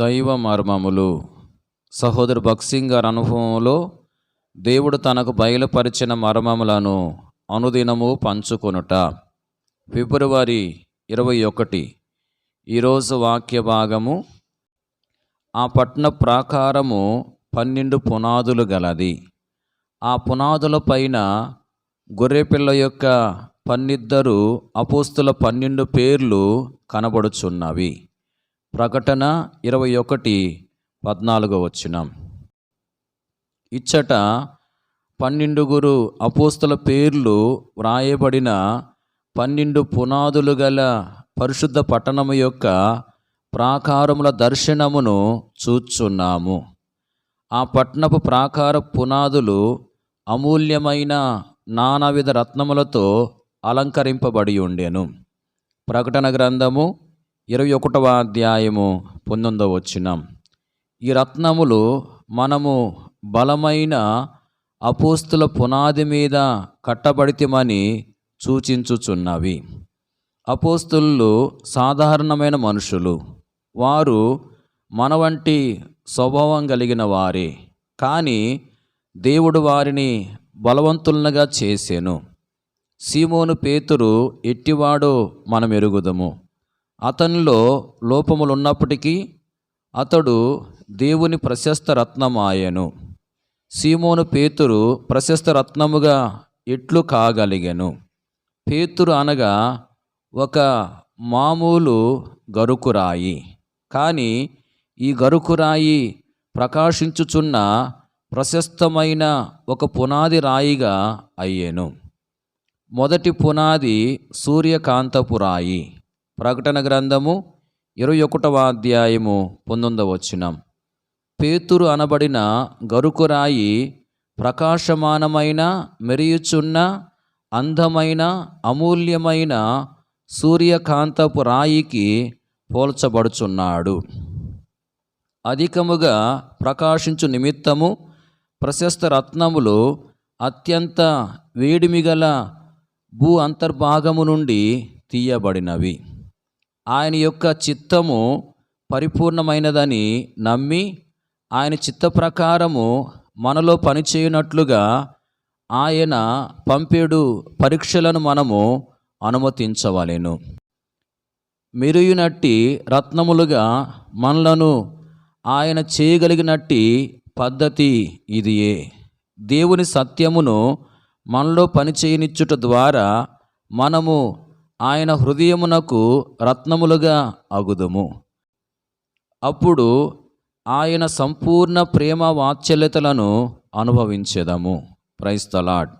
దైవ మర్మములు. సహోదరు భక్సింగ్ గారి అనుభవంలో దేవుడు తనకు బయలుపరిచిన మర్మములను అనుదినము పంచుకొనుట. ఫిబ్రవరి ఇరవై ఒకటి. ఈరోజు వాక్య భాగము ఆ పట్న ప్రాకారము పన్నెండు పునాదులు గలది. ఆ పునాదుల పైన గొర్రెపిల్ల యొక్క పన్నిద్దరు అపోస్తుల పన్నెండు పేర్లు కనబడుచున్నవి. ప్రకటన ఇరవై ఒకటి పద్నాలుగో వచ్చిన ఇచ్చట పన్నెండుగురు అపోస్తుల పేర్లు వ్రాయబడిన పన్నెండు పునాదులు గల పరిశుద్ధ పట్టణము యొక్క ప్రాకారముల దర్శనమును చూచున్నాము. ఆ పట్టణపు ప్రాకార పునాదులు అమూల్యమైన నానావిధ రత్నములతో అలంకరింపబడి ఉండెను. ప్రకటన గ్రంథము ఇరవై ఒకటవ అధ్యాయము పొందొందవ వచ్చిన ఈ రత్నములు మనము బలమైన అపోస్తుల పునాది మీద కట్టబడితేమని సూచించుచున్నవి. అపోస్తులు సాధారణమైన మనుషులు. వారు మన వంటి స్వభావం కలిగిన వారే. కానీ దేవుడు వారిని బలవంతులనుగా చేసెను. సీమోను పేతురు ఎట్టివాడో మనం ఎరుగుదము అతనిలో లోపములున్నప్పటికీ అతడు దేవుని ప్రశస్త రత్నమాయను. సీమోను పేతురు ప్రశస్త రత్నముగా ఎట్లు కాగలిగాను. పేతురు అనగా ఒక మామూలు గరుకురాయి. కానీ ఈ గరుకురాయి ప్రకాశించుచున్న ప్రశస్తమైన ఒక పునాది రాయిగా అయ్యేను. మొదటి పునాది సూర్యకాంతపు రాయి. ప్రకటన గ్రంథము ఇరవై ఒకటవ అధ్యాయము పొందొందవ వచ్చినం పేతురు అనబడిన గరుకురాయి ప్రకాశమానమైన మెరియుచున్న అందమైన అమూల్యమైన సూర్యకాంతపు రాయికి పోల్చబడుచున్నాడు. అధికముగా ప్రకాశించు నిమిత్తము ప్రశస్త రత్నములు అత్యంత వేడిమిగల భూ అంతర్భాగము నుండి తీయబడినవి. ఆయన యొక్క చిత్తము పరిపూర్ణమైనదని నమ్మి ఆయన చిత్త ప్రకారము మనలో పనిచేయనట్లుగా ఆయన పంపేడు పరీక్షలను మనము అనుమతించవలెను. మెరుగునట్టి రత్నములుగా మనలను ఆయన చేయగలిగినట్టి పద్ధతి ఇదియే. దేవుని సత్యమును మనలో పనిచేయనిచ్చుట ద్వారా మనము ఆయన హృదయమునకు రత్నములుగా అగుదుము. అప్పుడు ఆయన సంపూర్ణ ప్రేమ వాత్సల్యతలను అనుభవించెదము. ప్రైస్తలాడ్